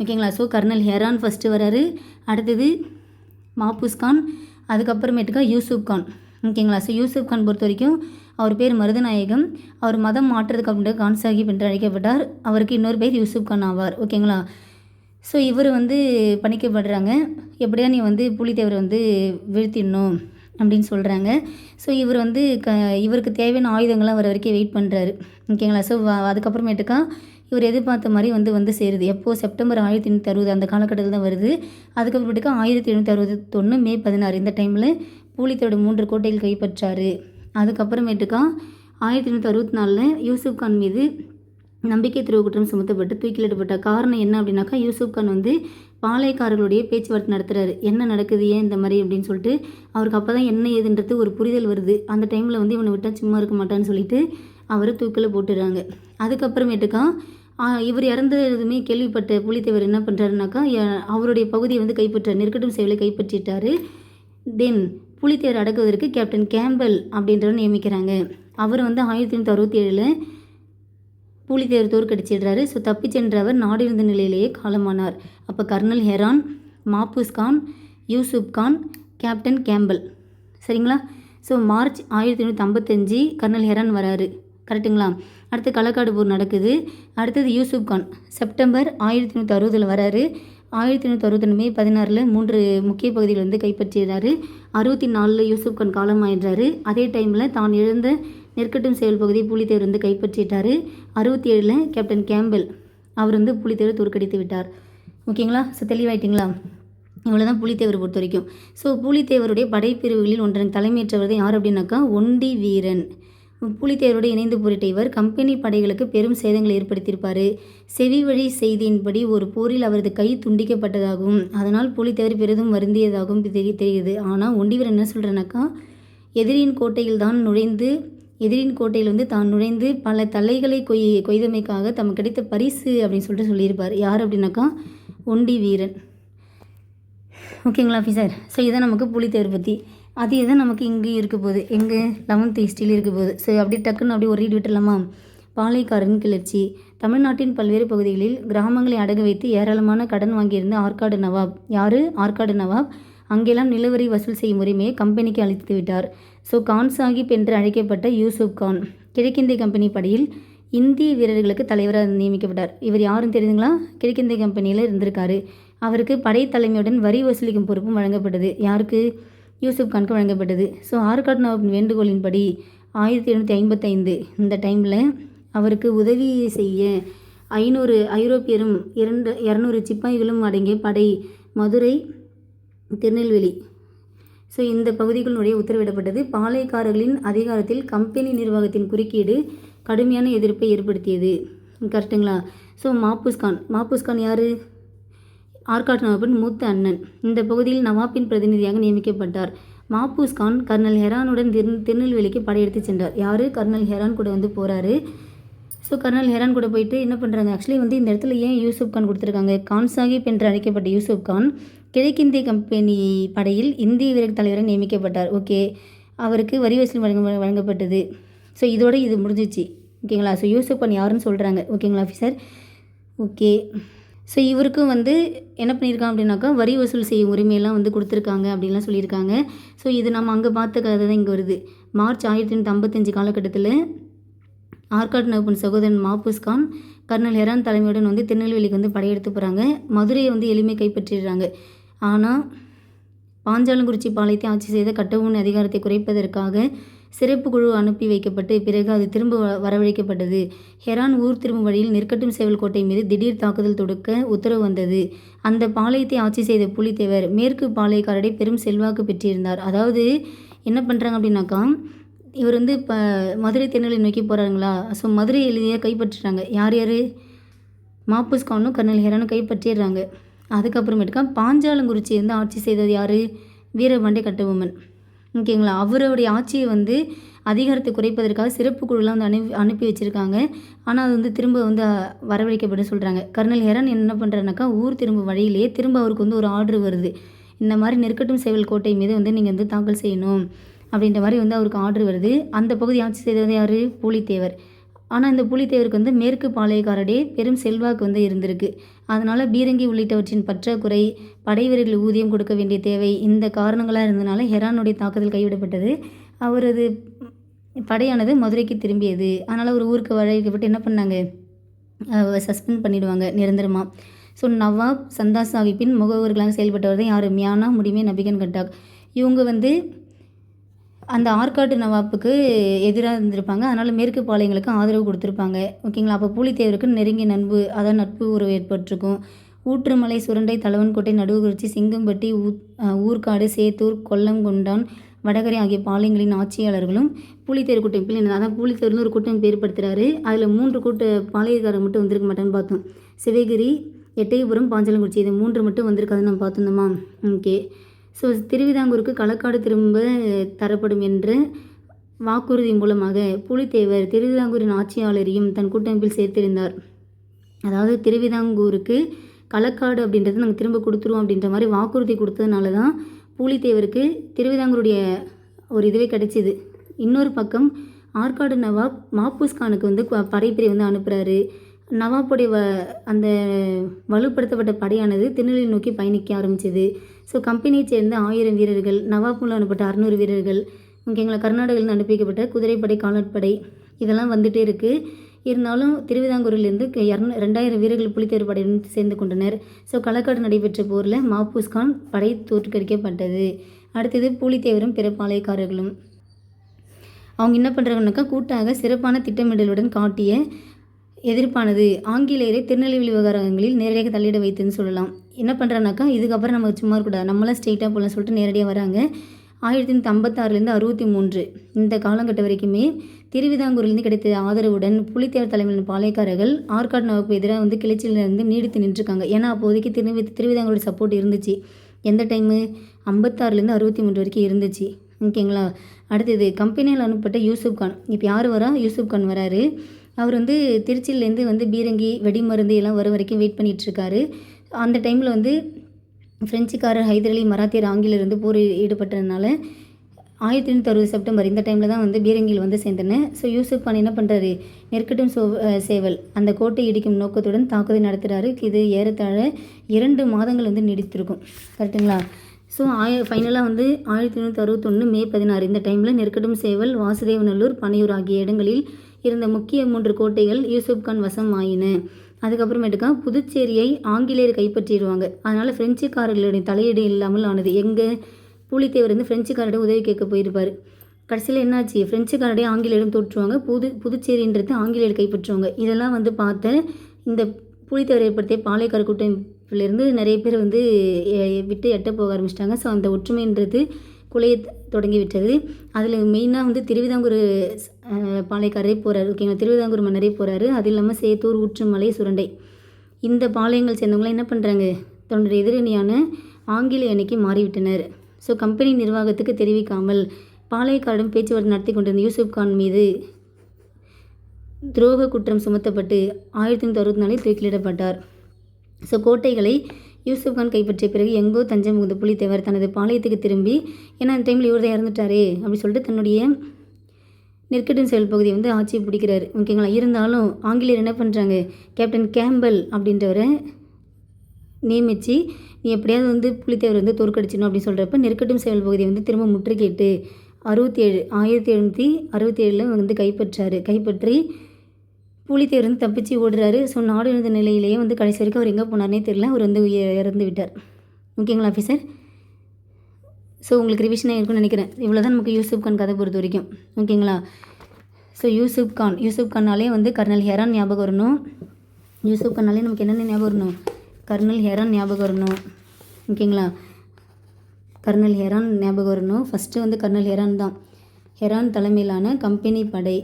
A: ஓகேங்களா? ஸோ கர்னல் ஹெரான் ஃபஸ்ட்டு வராரு. அடுத்தது மாபூஸ் கான் அதுக்கப்புறமேட்டுக்கா யூசுப் கான். ஓகேங்களா? ஸோ யூசுப் கான் பொறுத்த வரைக்கும் அவர் பேர் மருதநாயகம். அவர் மதம் மாற்றுறதுக்கு அப்படின்ற கான் சாஹிப் என்று அழைக்கப்பட்டார். அவருக்கு இன்னொரு பேர் யூசுப் கான் ஆவார். ஓகேங்களா ஸோ இவர் வந்து பணிக்கப்படுறாங்க. எப்படியா நீ வந்து புலித்தேவரை வந்து வீழ்த்திடணும் அப்படின்னு சொல்கிறாங்க ஸோ இவர் வந்து க இவருக்கு தேவையான ஆயுதங்கள்லாம் வர வரைக்கும் வெயிட் பண்ணுறாரு ஓகேங்களா ஸோ அதுக்கப்புறமேட்டுக்கா இவர் எதிர்பார்த்த மாதிரி வந்து வந்து சேருது. எப்போது செப்டம்பர் ஆயிரத்தி எண்ணூற்றி அறுபது அந்த காலகட்டத்தில் தான் வருது. அதுக்கப்புறமேட்டுக்கா ஆயிரத்தி எழுநூற்றி அறுபத்தொன்று மே பதினாறு இந்த டைமில் பூலித்தோட மூன்று கோட்டைகள் கைப்பற்றாரு. அதுக்கப்புறமேட்டுக்கா ஆயிரத்தி எண்ணூற்றி அறுபத்தி நாலில் யூசுப் கான் மீது நம்பிக்கை துரோக குற்றம் சுமத்தப்பட்டு தூக்கிலிடப்பட்ட காரணம் என்ன அப்படின்னாக்கா யூசுப் கான் வந்து பாளையக்காரர்களுடைய பேச்சுவார்த்தை நடத்துகிறாரு என்ன நடக்குது ஏன் இந்த மாதிரி அப்படின்னு சொல்லிட்டு அவருக்கு அப்போ தான் என்ன ஏதுன்றது ஒரு புரிதல் வருது. அந்த டைமில் வந்து இவனை விட்டால் சும்மா இருக்க மாட்டான்னு சொல்லிட்டு அவரை தூக்கில் போட்டுடுறாங்க. அதுக்கப்புறமேட்டுக்கா இவர் இறந்ததுமே கேள்விப்பட்ட புலித்தேவர் என்ன பண்ணுறாருனாக்கா அவருடைய பகுதியை வந்து கைப்பற்றார் நெருக்கட்டும் செயலை கைப்பற்றிட்டாரு. தென் புலித்தேர் அடக்குவதற்கு கேப்டன் கேம்பல் அப்படின்றவர் நியமிக்கிறாங்க. அவர் வந்து ஆயிரத்தி எண்ணூற்றி அறுபத்தி ஏழில் புலித்தேர் தோற்கடிச்சிடுறாரு. ஸோ தப்பி சென்றவர் நாடு இருந்த நிலையிலேயே காலமானார். அப்போ colonel Heron Mahfuz Khan Yusuf Khan captain Campbell. சரிங்களா? ஸோ மார்ச் ஆயிரத்தி எண்ணூற்றி ஐம்பத்தஞ்சு கர்னல் ஹெரான் வராரு. கரெக்ட்டுங்களா? அடுத்து களக்காடு போர் நடக்குது. அடுத்தது யூசுப் கான். செப்டம்பர் ஆயிரத்தி எண்ணூற்றி அறுபதில் வராரு. ஆயிரத்தி எண்ணூற்றி அறுபத்தொன்று மே பதினாறில் மூன்று முக்கிய பகுதிகள் வந்து கைப்பற்றிடுறாரு அறுபத்தி நாலில் யூசுப் கான் காலமாயிடுறாரு அதே டைமில் தான் இழந்த நெற்கட்டும் செயல் பகுதி புலித்தேவர் வந்து கைப்பற்றிட்டாரு. அறுபத்தி ஏழில் கேப்டன் கேம்பல் அவர் வந்து புலித்தேவர் தோற்கடித்து விட்டார். ஓகேங்களா? ஸோ தெளிவாயிட்டிங்களா? இவ்வளோதான் புலித்தேவர் பொறுத்த வரைக்கும் ஸோ புலித்தேவருடைய படைப்பிரிவுகளில் ஒன்றன் தலைமையேற்றவர் யார் அப்படின்னாக்கா ஒண்டி வீரன். புலித்தேவரோடு இணைந்து போரிட்ட இவர் கம்பெனி படைகளுக்கு பெரும் சேதங்களை ஏற்படுத்தியிருப்பார். செவி வழி செய்தியின்படி ஒரு போரில் அவரது கை துண்டிக்கப்பட்டதாகவும் அதனால் புலித்தேவர் பெரிதும் வருந்தியதாகவும் தெரிய தெரியுது ஆனால் ஒண்டிவர் என்ன சொல்கிறனாக்கா எதிரியின் கோட்டையில் தான் நுழைந்து எதிரின் கோட்டையில் வந்து தான் நுழைந்து பல தலைகளை கொய் கொய்தமைக்காக தமக்கு கிடைத்த பரிசு அப்படின்னு சொல்லிட்டு சொல்லியிருப்பார். யார் அப்படின்னாக்கா ஒண்டி வீரன். ஓகேங்களா ஆஃபீஸர் ஸோ இதான் நமக்கு புலித்தேவர் பற்றி அதே தான் நமக்கு இங்கே இருக்க போகுது? எங்கே? லெவன்த் ஹிஸ்ட்ரியில் இருக்க போகுது. ஸோ அப்படியே டக்குன்னு அப்படியே ஒரு ரீட் விட்டுலாமா பாளையக்காரன் கிளர்ச்சி. தமிழ்நாட்டின் பல்வேறு பகுதிகளில் கிராமங்களை அடகு வைத்து ஏராளமான கடன் வாங்கியிருந்த ஆற்காடு நவாப். யார்? ஆற்காடு நவாப். அங்கெல்லாம் நிலவரி வசூல் செய்யும் உரிமையை கம்பெனிக்கு அளித்து விட்டார். ஸோ கான் சாஹிப் என்று அழைக்கப்பட்ட யூசுப் கான். கிழக்கிந்திய கம்பெனி படையில் இந்திய வீரர்களுக்கு தலைவராக நியமிக்கப்பட்டார். இவர் யாரும் தெரியுதுங்களா? கிழக்கிந்திய கம்பெனியில் இருந்திருக்காரு. அவருக்கு படை தலைமையுடன் வரி வசூலிக்கும் பொறுப்பும் வழங்கப்பட்டது. யாருக்கு? யூசுப் கானுக்கு வழங்கப்பட்டது. ஸோ ஆற்காடு நவாபின் வேண்டுகோளின்படி ஆயிரத்தி எழுநூற்றி ஐம்பத்தைந்து இந்த டைமில் அவருக்கு உதவி செய்ய ஐநூறு ஐரோப்பியரும் இரண்டு இரநூறு சிப்பாய்களும் அடங்கிய படை மதுரை திருநெல்வேலி. ஸோ இந்த பகுதிகளுடைய உத்தரவிடப்பட்டது. பாளையக்காரர்களின் அதிகாரத்தில் கம்பெனி நிர்வாகத்தின் குறுக்கீடு கடுமையான எதிர்ப்பை ஏற்படுத்தியது. கரெக்டுங்களா? ஸோ மாப்புஸ்கான் மாப்புஸ்கான் யார்? ஆர்காட் நவாபின் மூத்த அண்ணன். இந்த பகுதியில் நவாபின் பிரதிநிதியாக நியமிக்கப்பட்டார். மாப்பூஸ் கான் கர்னல் ஹெரானுடன் திரு திருநெல்வேலிக்கு படையெடுத்து சென்றார். யார்? கர்னல் ஹெரான் கூட வந்து போகிறாரு ஸோ கர்னல் ஹெரான் கூட போயிட்டு என்ன பண்ணுறாங்க ஆக்சுவலி வந்து இந்த இடத்துல ஏன் யூசுப் கான் கொடுத்துருக்காங்க? கான் சாஹிப் என்று அழைக்கப்பட்ட யூசுப் கான் கிழக்கிந்திய கம்பெனி படையில் இந்திய வீரர் தலைவராக நியமிக்கப்பட்டார். ஓகே அவருக்கு வரி வசூல் வழங்க வழங்கப்பட்டது. ஸோ இதோட இது முடிஞ்சிச்சு. ஓகேங்களா ஸோ யூசுப் கான் யாருன்னு சொல்கிறாங்க ஓகேங்களா ஆஃபீஸர் ஓகே ஸோ இவருக்கும் வந்து என்ன பண்ணியிருக்கான் அப்படின்னாக்கா வரி வசூல் செய்யும் உரிமையெல்லாம் வந்து கொடுத்துருக்காங்க அப்படின்லாம் சொல்லியிருக்காங்க. ஸோ இது நம்ம அங்கே பார்த்த கதை தான் இங்கே வருது. மார்ச் ஆயிரத்தி எண்ணூற்றி ஐம்பத்தஞ்சு காலகட்டத்தில் ஆர்காட் நவப்பின் சகோதரன் மாபூஸ் கான் கர்னல் ஹெரான் தலைமையுடன் வந்து திருநெல்வேலிக்கு வந்து படையெடுத்து போகிறாங்க மதுரையை வந்து எளிமை கைப்பற்றிடுறாங்க. ஆனால் பாஞ்சாலங்குறிச்சி பாளையத்தை ஆட்சி செய்த கட்டபொம்மன் அதிகாரத்தை குறைப்பதற்காக சிறப்பு குழு அனுப்பி வைக்கப்பட்டு பிறகு அது திரும்ப வ- வரவழைக்கப்பட்டது. ஹெரான் ஊர் திரும்பும் வழியில் நெற்கட்டும் சேவல் கோட்டை மீது திடீர் தாக்குதல் தொடுக்க உத்தரவு வந்தது. அந்த பாளையத்தை ஆட்சி செய்த புலித்தேவர் மேற்கு பாளையக்காரடை பெரும் செல்வாக்கு பெற்றிருந்தார். அதாவது என்ன பண்ணுறாங்க அப்படின்னாக்கா இவர் வந்து இப்போ மதுரை திருநெல்வேலி நோக்கி போகிறாங்களா ஸோ மதுரை எழுதியாக கைப்பற்றுறாங்க யார் யார்? மாப்புஸ்கானும் கர்னல் ஹெரானும் கைப்பற்றிடுறாங்க. அதுக்கப்புறமேட்டுக்கா பாஞ்சாலங்குறிச்சி வந்து ஆட்சி செய்தது யார்? வீரபாண்டிய கட்டபொம்மன். ஓகேங்களா? அவருடைய ஆட்சியை வந்து அதிகாரத்தை குறைப்பதற்காக சிறப்பு குழுலாம் வந்து அனுப்பி அனுப்பி வச்சுருக்காங்க. ஆனால் அது வந்து திரும்ப வந்து அஹ், வரவழைக்கப்படும் சொல்கிறாங்க கர்னல் ஹெரன் என்ன பண்ணுறாருனாக்கா ஊர் திரும்ப வழியிலேயே திரும்ப அவருக்கு வந்து ஒரு ஆர்டர் வருது. இந்த மாதிரி நெருக்கட்டும் சேவல் கோட்டை மீது வந்து நீங்கள் வந்து தாக்கல் செய்யணும். அப்படின்ற மாதிரி வந்து அவருக்கு ஆர்டர் வருது. அந்த பகுதி ஆட்சி செய்தது யார்? பூலித்தேவர். ஆனால் இந்த புலித்தேவருக்கு வந்து மேற்கு பாளையக்காரடே பெரும் செல்வாக்கு வந்து இருந்திருக்கு. அதனால் பீரங்கி உள்ளிட்டவற்றின் பற்றாக்குறை படைவீரர்கள் ஊதியம் கொடுக்க வேண்டிய தேவை இந்த காரணங்களாக இருந்தனால ஹெரானுடைய தாக்குதல் கைவிடப்பட்டது. அவரது படையானது மதுரைக்கு திரும்பியது. அதனால் ஒரு ஊருக்கு வழங்கப்பட்டு என்ன பண்ணாங்க? சஸ்பெண்ட் பண்ணிடுவாங்க நிரந்தரமாக ஸோ நவாப் சந்தா சாஹிப்பின் முகவர்களாக செயல்பட்டவர் தான் யார்? மியானா முடிமே நபிகன் கட்டாக். இவங்க வந்து அந்த ஆற்காட்டு நவாப்புக்கு எதிராக இருந்திருப்பாங்க. அதனால் மேற்கு பாளையங்களுக்கு ஆதரவு கொடுத்துருப்பாங்க. ஓகேங்களா? அப்போ பூலித்தேவருக்கு நெருங்கிய நண்பு அதான் நட்பு உறவு ஏற்பட்டிருக்கும். ஊற்றுமலை சுரண்டை தலவன்கோட்டை நடுவுகுறிச்சி சிங்கம்பட்டி ஊர்காடு சேத்தூர் கொல்லங்குண்டான் வடகரை ஆகிய பாளையங்களின் ஆட்சியாளர்களும் புலித்தேர் கூட்டமைப்பில் இணைந்தார். அதான் புலித்தேர்னு ஒரு கூட்டம் ஏற்படுத்துகிறாரு அதில் மூன்று கூட்ட பாளையக்காரர் மட்டும் வந்திருக்க மாட்டேன்னு பார்த்தோம். சிவகிரி எட்டயபுரம் பாஞ்சலங்குறிச்சி இது மூன்று மட்டும் வந்திருக்காதுன்னு நம்ம பார்த்துருந்தோமா? ஓகே. ஸோ திருவிதாங்கூருக்கு களக்காடு திரும்ப தரப்படும் என்ற வாக்குறுதி மூலமாக புலித்தேவர் திருவிதாங்கூரின் ஆட்சியாளரையும் தன் கூட்டமைப்பில் சேர்த்திருந்தார். அதாவது திருவிதாங்கூருக்கு களக்காடு அப்படின்றது நாங்கள் திரும்ப கொடுத்துருவோம் அப்படின்ற மாதிரி வாக்குறுதி கொடுத்ததுனால தான் பூலித்தேவருக்கு திருவிதாங்கூருடைய ஒரு இதுவே கிடைச்சிது. இன்னொரு பக்கம் ஆற்காடு நவாப் மாப்பூஸ்கானுக்கு வந்து ப- படைப்பிரிவு வந்து அனுப்புகிறாரு நவாப்புடைய வ அந்த வலுப்படுத்தப்பட்ட படையானது திருநெல்வேலி நோக்கி பயணிக்க ஆரம்பிச்சது. ஸோ கம்பெனியைச் சேர்ந்த ஆயிரம் வீரர்கள் நவாப் அனுப்பப்பட்ட அறுநூறு வீரர்கள் ஓகேங்களா கர்நாடகிலிருந்து அனுப்பிக்கப்பட்ட குதிரைப்படை காலாட்படை இதெல்லாம் வந்துட்டே இருக்குது இருந்தாலும் திருவிதாங்கூரிலிருந்து இரநூ ரெண்டாயிரம் வீரர்கள் புலித்தேர் படையுடன் சேர்ந்து கொண்டனர். ஸோ களக்காடு நடைபெற்ற போரில் மாப்பூஸ்கான் படை தோற்கடிக்கப்பட்டது அடுத்தது பூலித்தேவரும் பிற பாளையக்காரர்களும். அவங்க என்ன பண்ணுறாங்கனாக்கா கூட்டாக சிறப்பான திட்டமிடலுடன் காட்டிய எதிர்ப்பானது. ஆங்கிலேயரை திருநெல்வேலி விவகாரங்களில் நேரடியாக தள்ளிட வைத்துன்னு சொல்லலாம். என்ன பண்ணுறானாக்கா இதுக்கப்புறம் நம்ம சும்மா இருக்கக்கூடாது. நம்மளாம் ஸ்ட்ரெயிட்டாக போகலாம் சொல்லிட்டு நேரடியாக வராங்க. ஆயிரத்தி தொள்ளாயிரத்தி ஐம்பத்தாறுலேருந்து அறுபத்தி மூன்று இந்த காலகட்டம் வரைக்குமே திருவிதாங்கூரிலிருந்து கிடைத்த ஆதரவுடன் புலித்தேவர் தலைமையிலான பாளையக்காரர்கள் ஆற்காடு நவாப்புக்கு எதிராக வந்து கிளர்ச்சியிலிருந்து நீடித்து நின்றுருக்காங்க. ஏன்னா அப்போதைக்கு திருவி திருவிதாங்கூரோட சப்போர்ட் இருந்துச்சு. எந்த டைமு ஐம்பத்தாறுலேருந்து அறுபத்தி மூன்று வரைக்கும் இருந்துச்சு. ஓகேங்களா? அடுத்தது கம்பெனியில் அனுப்பப்பட்ட யூசுப் கான். இப்போ யார் வரா? யூசுப் கான் வராரு. அவர் வந்து திருச்சியிலேருந்து வந்து பீரங்கி வெடிமருந்து எல்லாம் வர வரைக்கும் வெயிட் பண்ணிகிட்ருக்காரு அந்த டைமில் வந்து பிரெஞ்சுக்காரர் ஹைதர் அலி மராத்தியர் ஆங்கிலேயர் போர் ஈடுபட்டதுனால ஆயிரத்தி எண்ணூற்றி அறுபது செப்டம்பர் இந்த டைமில் தான் வந்து பீரங்கியில் வந்து சேர்ந்தன ஸோ யூசுப் கான் என்ன பண்ணுறாரு நெற்கட்டும் சோ சேவல் அந்த கோட்டை இடிக்கும் நோக்கத்துடன் தாக்குதல் நடத்துகிறாரு இது ஏறத்தாழ இரண்டு மாதங்கள் வந்து நீடித்திருக்கும். கரெக்டுங்களா ஸோ ஆய ஃபைனலாக வந்து ஆயிரத்தி எண்ணூற்றி அறுபத்தொன்று மே பதினாறு இந்த டைமில் நெற்கட்டும் சேவல் வாசுதேவநல்லூர் பனையூர் ஆகிய இடங்களில் இருந்த முக்கிய மூன்று கோட்டைகள் யூசுப் கான் வசம் ஆயின. அதுக்கப்புறமேட்டுக்கா புதுச்சேரியை ஆங்கிலேயர் கைப்பற்றிடுவாங்க. அதனால் பிரெஞ்சுக்காரர்களுடைய தலையீடு இல்லாமல் ஆனது. எங்கே பூலித்தேவர் வந்து பிரெஞ்சுக்காரர்கிட்ட உதவி கேட்க போயிருப்பார். கடைசியில் என்னாச்சு? பிரெஞ்சுக்காரடைய ஆங்கிலேயரும் தோற்றுவாங்க. புது புதுச்சேரின்றது ஆங்கிலேயர் கைப்பற்றுவாங்க. இதெல்லாம் வந்து பார்த்த இந்த புலித்தேவர் ஏற்படுத்திய பாளையக்கார கூட்டமைப்பிலிருந்து நிறைய பேர் வந்து விட்டு எட்ட போக ஆரம்பிச்சிட்டாங்க. ஸோ அந்த ஒற்றுமைன்றது குலைய தொடங்கிவிட்டது. அதில் மெயினாக வந்து திருவிதாங்கூர் பாளையக்காரரே போகிறாரு ஓகேங்களா திருவிதாங்கூர் மன்னரே போகிறாரு அது இல்லாமல் சேத்தூர் ஊற்றுமலை சுரண்டை. இந்த பாளையங்கள் சேர்ந்தவங்களாம் என்ன பண்ணுறாங்க தன்னுடைய எதிரணியான ஆங்கிலேய அணிக்கு மாறிவிட்டனர். ஸோ கம்பெனி நிர்வாகத்துக்கு தெரிவிக்காமல் பாளையக்காரிடம் பேச்சுவார்த்தை நடத்தி கொண்டிருந்த யூசுப் கான் மீது துரோக குற்றம் சுமத்தப்பட்டு ஆயிரத்தி தொண்ணூற்றி அறுபத்தி நாலில் தூக்கிலிடப்பட்டார் ஸோ கோட்டைகளை யூசுப் கான் கைப்பற்றிய பிறகு எங்கோ தஞ்சம் புகுந்த புலித்தேவர் தனது பாளையத்துக்கு திரும்பி ஏன்னா அந்த டைமில் இவர் தான் இறந்துட்டாரே அப்படின்னு சொல்லிட்டு தன்னுடைய நெற்கட்டும் செயல் பகுதியை வந்து ஆட்சியை பிடிக்கிறாரு. ஓகேங்களா? இருந்தாலும் ஆங்கிலேயர் என்ன பண்ணுறாங்க கேப்டன் கேம்பல் அப்படின்றவரை நியமித்து நீ எப்படியாவது வந்து புலித்தேவர் வந்து தோற்கடிச்சிடணும் அப்படின்னு சொல்கிறப்ப நெருக்கட்டும் செயல் பகுதியை வந்து திரும்ப முற்றுகையிட்டு அறுபத்தி ஏழு ஆயிரத்தி எழுநூற்றி அறுபத்தி ஏழில் வந்து கைப்பற்றாரு. கைப்பற்றி புலித்தேவர் வந்து தப்பிச்சு ஓடுறாரு. ஸோ நாடு இழந்த நிலையிலேயே வந்து கடைசி வரைக்கும் அவர் எங்கே போனார்னே தெரியல. அவர் வந்து இறந்து விட்டார். ஓகேங்களா ஆஃபீஸர் ஸோ உங்களுக்கு ரிவிஷனாக இருக்கும்னு நினைக்கிறேன். இவ்வளோ தான் நமக்கு யூசுப் கான் கதை பொறுத்த வரைக்கும். ஓகேங்களா? ஸோ யூசுப் கான் யூசுப் கான்னாலே வந்து கர்னல் ஹெரான் ஞாபகம் வரணும். யூசுப் கான்னாலே நமக்கு என்னென்ன ஞாபகம் வரணும்? கர்னல் ஹெரான் ஞாபகம் வரணும். ஓகேங்களா? கர்னல் ஹெரான் ஞாபகம் வரணும். ஃபஸ்ட்டு வந்து கர்னல் ஹெரான் தான். ஹெரான் தலைமையிலான கம்பெனி படை.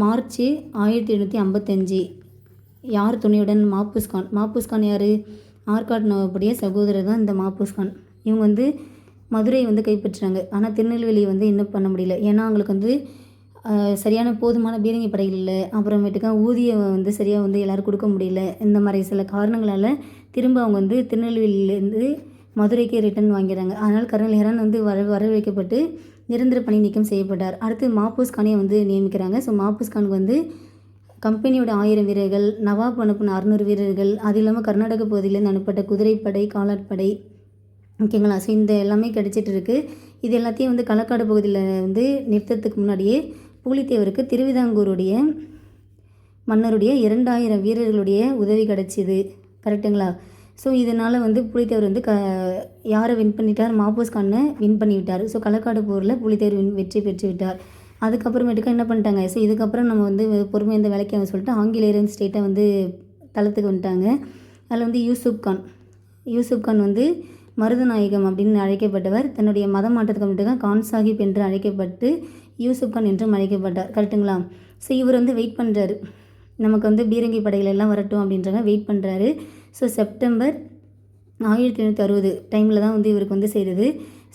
A: மார்ச் ஆயிரத்தி எழுநூற்றி ஐம்பத்தஞ்சு. யார் துணையுடன் மாப்பூஸ்கான் மாப்பூஸ்கான் யார்? ஆர்காட் நவாபுடைய சகோதரர் தான் இந்த மாப்பூஸ்கான் இவங்க வந்து மதுரையை வந்து கைப்பற்றுறாங்க ஆனால் திருநெல்வேலியை வந்து இன்னும் பண்ண முடியல. ஏன்னா அவங்களுக்கு வந்து சரியான போதுமான பீரங்கி படைகள் இல்லை. அப்புறமேட்டுக்கா ஊதியம் வந்து சரியாக வந்து எல்லோரும் கொடுக்க முடியல. இந்த மாதிரி சில காரணங்களால் திரும்ப அவங்க வந்து திருநெல்வேலியிலேருந்து மதுரைக்கு ரிட்டர்ன் வாங்கிறாங்க. அதனால் கர்னல் ஹெரான் வந்து வர வர வைக்கப்பட்டு நிரந்தர பணி நீக்கம் செய்யப்பட்டார். அடுத்து மாப்பூஸ் கானை வந்து நியமிக்கிறாங்க. ஸோ மாப்பூஸ் கானுக்கு வந்து கம்பெனியோட ஆயிரம் வீரர்கள் நவாப் அனுப்பின அறுநூறு வீரர்கள் அது இல்லாமல் கர்நாடக பகுதியிலேருந்து அனுப்பப்பட்ட குதிரைப்படை காலாட்படை ஓகேங்களா ஸோ இந்த எல்லாமே கிடைச்சிட்டு இருக்குது இது எல்லாத்தையும் வந்து களக்காடு பகுதியில் வந்து நிறுத்தத்துக்கு முன்னாடியே பூலித்தேவருக்கு திருவிதாங்கூருடைய மன்னருடைய இரண்டாயிரம் வீரர்களுடைய உதவி கிடைச்சிது. கரெக்டுங்களா ஸோ இதனால் வந்து புலித்தேவர் வந்து க யாரை வின் பண்ணிட்டார்? மாப்போஸ் கானை வின் பண்ணிவிட்டார். ஸோ களக்காடு போரில் புலித்தேவர் வின் வெற்றி பெற்று விட்டார் அதுக்கப்புறமேட்டுக்கா என்ன பண்ணிட்டாங்க? ஸோ இதுக்கப்புறம் நம்ம வந்து பொறுமை இந்த வேலைக்கு அவங்க சொல்லிட்டு ஆங்கிலேயரன் ஸ்டேட்டை வந்து தளத்துக்கு வந்துட்டாங்க. அதில் வந்து யூசுப் கான். யூசுப் கான் வந்து மருதநாயகம் அப்படின்னு அழைக்கப்பட்டவர். தன்னுடைய மத மாற்றத்துக்கு மட்டும் கான் சாஹிப் என்று அழைக்கப்பட்டு யூசுப் கான் என்றும் அழைக்கப்பட்டார். கரெக்டுங்களா ஸோ இவர் வந்து வெயிட் பண்ணுறாரு நமக்கு வந்து பீரங்கி படைகள் எல்லாம் வரட்டும் அப்படின்றவங்க வெயிட் பண்ணுறாரு ஸோ செப்டம்பர் ஆயிரத்தி எழுநூற்றி அறுபது டைமில் தான் வந்து இவருக்கு வந்து செய்கிறது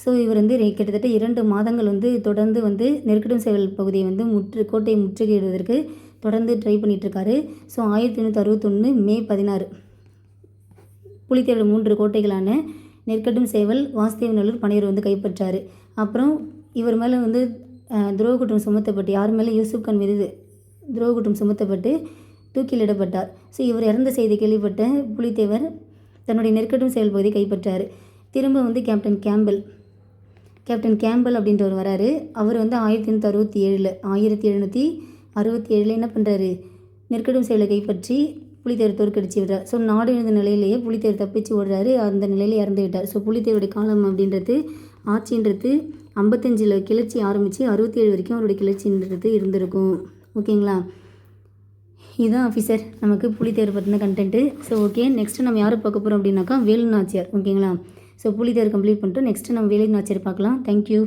A: ஸோ இவர் வந்து கிட்டத்தட்ட இரண்டு மாதங்கள் வந்து தொடர்ந்து வந்து நெருக்கடும் செயல் பகுதியை வந்து முற்று கோட்டையை முற்றுகையிடுவதற்கு தொடர்ந்து ட்ரை பண்ணிகிட்ருக்காரு ஸோ ஆயிரத்தி எண்ணூற்றி அறுபத்தொன்று மே பதினாறு புலித்தேவர் மூன்று கோட்டைகளான நெற்கட்டும் சேவல் வாசுதேவநல்லூர் பனையூர் வந்து கைப்பற்றாரு. அப்புறம் இவர் மேலே வந்து துரோக குற்றம் சுமத்தப்பட்டு யார் மேலே? யூசுப் கான் மீது துரோக குற்றம் சுமத்தப்பட்டு தூக்கிலிடப்பட்டார் ஸோ இவர் இறந்த செய்தி கேள்விப்பட்ட புலித்தேவர் தன்னுடைய நெருக்கட்டும் செயல் பகுதியை திரும்ப வந்து கேப்டன் கேம்பல் கேப்டன் கேம்பல் அப்படின்றவர் வராரு. அவர் வந்து ஆயிரத்தி எண்ணூற்றி அறுபத்தி ஏழில் ஆயிரத்தி எழுநூற்றி அறுபத்தி ஏழில் என்ன பண்ணுறாரு நெருக்கடும் செயலை கைப்பற்றி புலித்தேவர் தோற்கடிச்சு விடுறார். ஸோ நாடு எழுந்த நிலையிலேயே புலித்தேவர் தப்பிச்சு ஓடுறாரு. அந்த நிலையில இறந்து விட்டார். ஸோ புலித்தேவருடைய காலம் அப்படின்றது ஆட்சின்றது ஐம்பத்தஞ்சில் கிளர்ச்சி ஆரம்பித்து அறுபத்தி ஏழு வரைக்கும் அவருடைய கிளர்ச்சின்றது இருந்திருக்கும். ஓகேங்களா? இதுதான் ஆஃபீஸர் நமக்கு புலித்தேர் பற்றின கண்டென்ட்டு ஸோ ஓகே நெக்ஸ்ட்டு நம்ம யாரை பார்க்க போகிறோம் அப்படின்னாக்கா வேலு நாச்சியார் ஓகேங்களா ஸோ புலித்தேர் கம்ப்ளீட் பண்ணிட்டு நெக்ஸ்ட்டு நம்ம வேலு நாச்சியார் பார்க்கலாம். தேங்க்யூ